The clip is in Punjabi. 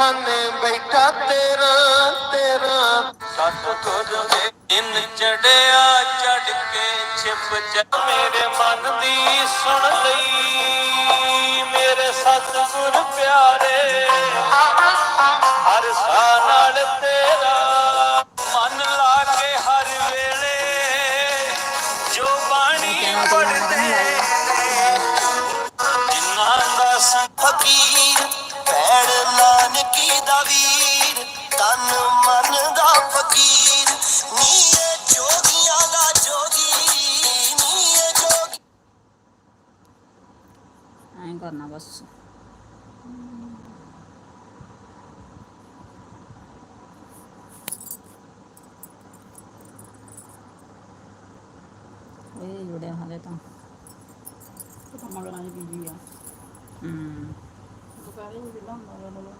ਖਾਨੇ ਬੈਠਾ ਤੇਰਾ ਤੇਰਾ। ਸੱਤ ਤੁਰ ਦੇ ਦਿਨ ਚੜਿਆ ਚੜ ਕੇ ਛਿਪ ਚ ਮੇਰੇ ਮਨ ਦੀ ਸੁਣ ਲਈ ਮੇਰੇ ਸਤਿਗੁਰ ਪਿਆਰੇ। ਹਰ ਸਾਹ ਨਾਲ ਤੇਰਾ ਮਨ ਲਾ ਕੇ ਹਰ ਵੇਲੇ ਜੋ ਬਾਣੀ ਪੜਦੇ ਐਂ ਕਰਨਾ ਬਸ ਇਹ ਜੁੜਿਆ ਹਾਲੇ ਤਾਂ ਮਗਰਾਂ ਦੀ ਬੀਜੀ ਆ ਹੂੰ ਦੁਪਹਿਰੇ ਵੀ ਕਿਦਾਂ ਹੁੰਦਾ ਵਾ